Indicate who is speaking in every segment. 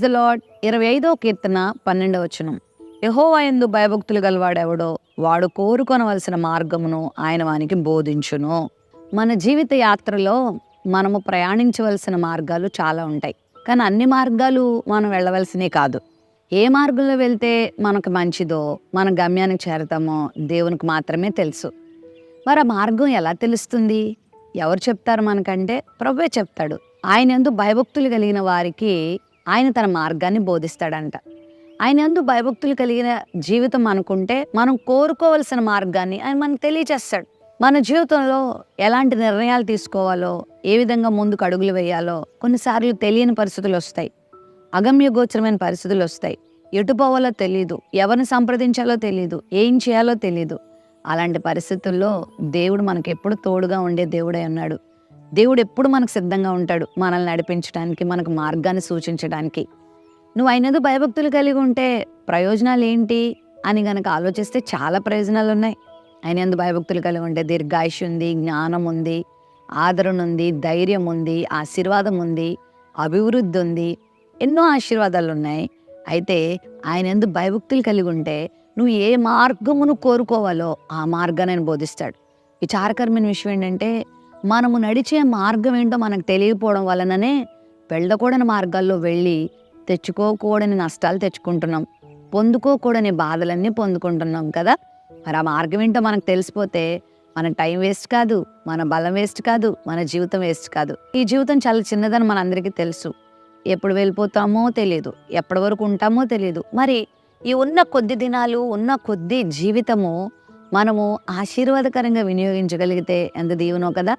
Speaker 1: The lord ఇరవై ఐదో కీర్తన పన్నెండవ వచనం. యహోవాయందు భయభక్తులు గలవాడెవడో? వాడు కోరుకొనవలసిన మార్గమును ఆయన వానికి బోధించును. మన జీవిత యాత్రలో మనము ప్రయాణించవలసిన మార్గాలు చాలా ఉంటాయి. కానీ అన్ని మార్గాలు మనం వెళ్ళవలసినవి కాదు. ఏ మార్గంలో వెళ్తే మనకు మంచిదో మన గమ్యానికి చేరతామో దేవునికి మాత్రమే తెలుసు. మరి ఆ మార్గం ఎలా తెలుస్తుంది? ఎవరు చెప్తారు మనకంటే? ప్రభువే చెప్తాడు. ఆయన ఎందు భయభక్తులు కలిగిన వారికి ఆయన తన మార్గాన్ని బోధిస్తాడంట. ఆయన ఎందు భయభక్తులు కలిగిన జీవితం అనుకుంటే మనం కోరుకోవలసిన మార్గాన్ని ఆయన మనకు తెలియచేస్తాడు. మన జీవితంలో ఎలాంటి నిర్ణయాలు తీసుకోవాలో ఏ విధంగా ముందుకు అడుగులు వేయాలో కొన్నిసార్లు తెలియని పరిస్థితులు వస్తాయి. అగమ్య గోచరమైన పరిస్థితులు వస్తాయి. ఎటు పోవాలో తెలియదు ఎవరిని సంప్రదించాలో తెలియదు ఏం చేయాలో తెలియదు అలాంటి పరిస్థితుల్లో దేవుడు మనకు ఎప్పుడు తోడుగా ఉండే దేవుడై ఉన్నాడు. దేవుడు ఎప్పుడు మనకు సిద్ధంగా ఉంటాడు మనల్ని నడిపించడానికి మనకు మార్గాన్ని సూచించడానికి. నువ్వు అయినదో భయభక్తులు కలిగి ఉంటే ప్రయోజనాలు ఏంటి అని గనక ఆలోచిస్తే చాలా ప్రయోజనాలు ఉన్నాయి. అయినందు భయభక్తులు కలిగి ఉంటే దీర్ఘాయుష్ ఉంది జ్ఞానం ఉంది ఆదరణ ఉంది ధైర్యం ఉంది ఆశీర్వాదం ఉంది అభివృద్ధి ఉంది. ఎన్నో ఆశీర్వాదాలు ఉన్నాయి. అయితే ఆయన ఎందు భయభక్తులు కలిగి ఉంటే నువ్వు ఏ మార్గమును కోరుకోవాలో ఆ మార్గాన్ని ఆయన బోధిస్తాడు. విచారకరమైన విషయం ఏంటంటే మనము నడిచే మార్గం ఏంటో మనకు తెలియకపోవడం వలననే వెళ్ళకూడని మార్గాల్లో వెళ్ళి తెచ్చుకోకూడని నష్టాలు తెచ్చుకుంటున్నాం. పొందుకోకూడని బాధలన్నీ పొందుకుంటున్నాం కదా. మరి ఆ మార్గం ఏంటో మనకు తెలిసిపోతే మన టైం వేస్ట్ కాదు మన బలం వేస్ట్ కాదు మన జీవితం వేస్ట్ కాదు. ఈ జీవితం చాలా చిన్నదని మనందరికీ తెలుసు. ఎప్పుడు వెళ్ళిపోతామో తెలియదు ఎప్పటి వరకు ఉంటామో తెలియదు. మరి ఈ ఉన్న కొద్ది దినాలు ఉన్న కొద్ది జీవితము మనము ఆశీర్వాదకరంగా వినియోగించగలిగితే ఎంత దీవెనో కదా.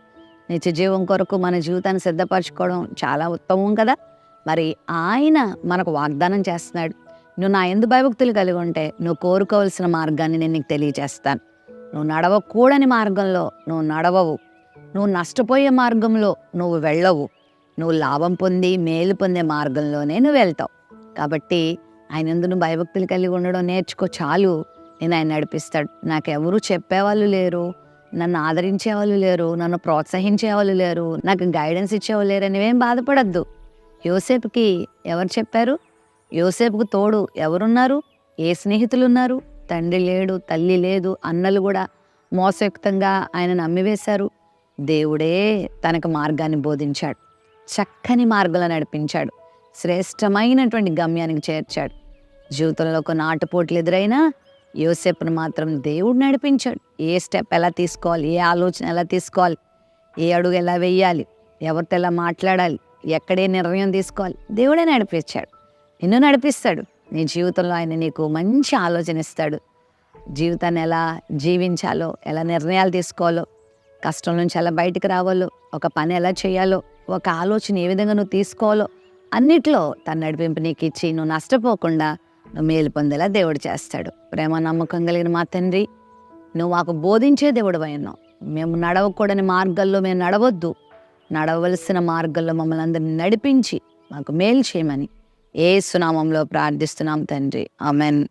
Speaker 1: నిత్య జీవం కొరకు మన జీవితాన్ని సిద్ధపరచుకోవడం చాలా ఉత్తమం కదా. మరి ఆయన మనకు వాగ్దానం చేస్తున్నాడు. నువ్వు నా ఎందు భయభక్తులు కలిగి ఉంటే నువ్వు కోరుకోవాల్సిన మార్గాన్ని నేను నీకు తెలియజేస్తాను. నువ్వు నడవకూడని మార్గంలో నువ్వు నడవవు. నువ్వు నష్టపోయే మార్గంలో నువ్వు వెళ్ళవు. నువ్వు లాభం పొంది మేలు పొందే మార్గంలోనే నువ్వు వెళ్తావు. కాబట్టి ఆయన ఎందు నువ్వు భయభక్తులు కలిగి ఉండడం నేర్చుకో చాలు. నేను ఆయన నడిపిస్తాడు. నాకు ఎవరు చెప్పేవాళ్ళు లేరు. నన్ను ఆదరించే వాళ్ళు లేరు. నన్ను ప్రోత్సహించే వాళ్ళు లేరు. నాకు గైడెన్స్ ఇచ్చేవాళ్ళు లేరు అని బాధపడద్దు. యోసేపుకి ఎవరు చెప్పారు? యోసేపుకు తోడు ఎవరున్నారు? ఏ స్నేహితులు ఉన్నారు తండ్రి లేడు తల్లి లేదు అన్నలు కూడా మోసయుక్తంగా ఆయన నమ్మివేశారు. దేవుడే తనకు మార్గాన్ని బోధించాడు. చక్కని మార్గంలో నడిపించాడు. శ్రేష్టమైనటువంటి గమ్యానికి చేర్చాడు. జీవితంలో కొన్ని ఆటపోట్లు ఎదురైనా యోసేపును మాత్రం దేవుడు నడిపించాడు. ఏ స్టెప్ ఎలా తీసుకోవాలి? ఏ ఆలోచన ఎలా తీసుకోవాలి? ఏ అడుగు ఎలా వేయాలి? ఎవరితో ఎలా మాట్లాడాలి? ఎక్కడే నిర్ణయం తీసుకోవాలి? దేవుడే నడిపించాడు. నిన్ను నడిపిస్తాడు. నీ జీవితంలో ఆయన నీకు మంచి ఆలోచన ఇస్తాడు. జీవితాన్ని ఎలా జీవించాలో ఎలా నిర్ణయాలు తీసుకోవాలో కష్టం నుంచి ఎలా బయటకు రావాలో ఒక పని ఎలా చేయాలో ఒక ఆలోచన ఏ విధంగా నువ్వు తీసుకోవాలో అన్నిట్లో తన నడిపింపు నీకు ఇచ్చి నువ్వు నష్టపోకుండా నువ్వు మేలు పొందేలా దేవుడు చేస్తాడు. ప్రేమ నమ్మకం కలిగిన మా తండ్రి నువ్వు మాకు బోధించే దేవుడు అయినావు మేము నడవకూడని మార్గాల్లో మేము నడవద్దు. నడవలసిన మార్గంలో మమ్మల్ని అందరిని నడిపించి మాకు మేలు చేయమని ఏ సునామంలో ప్రార్థిస్తున్నాం తండ్రి. ఆమెన్.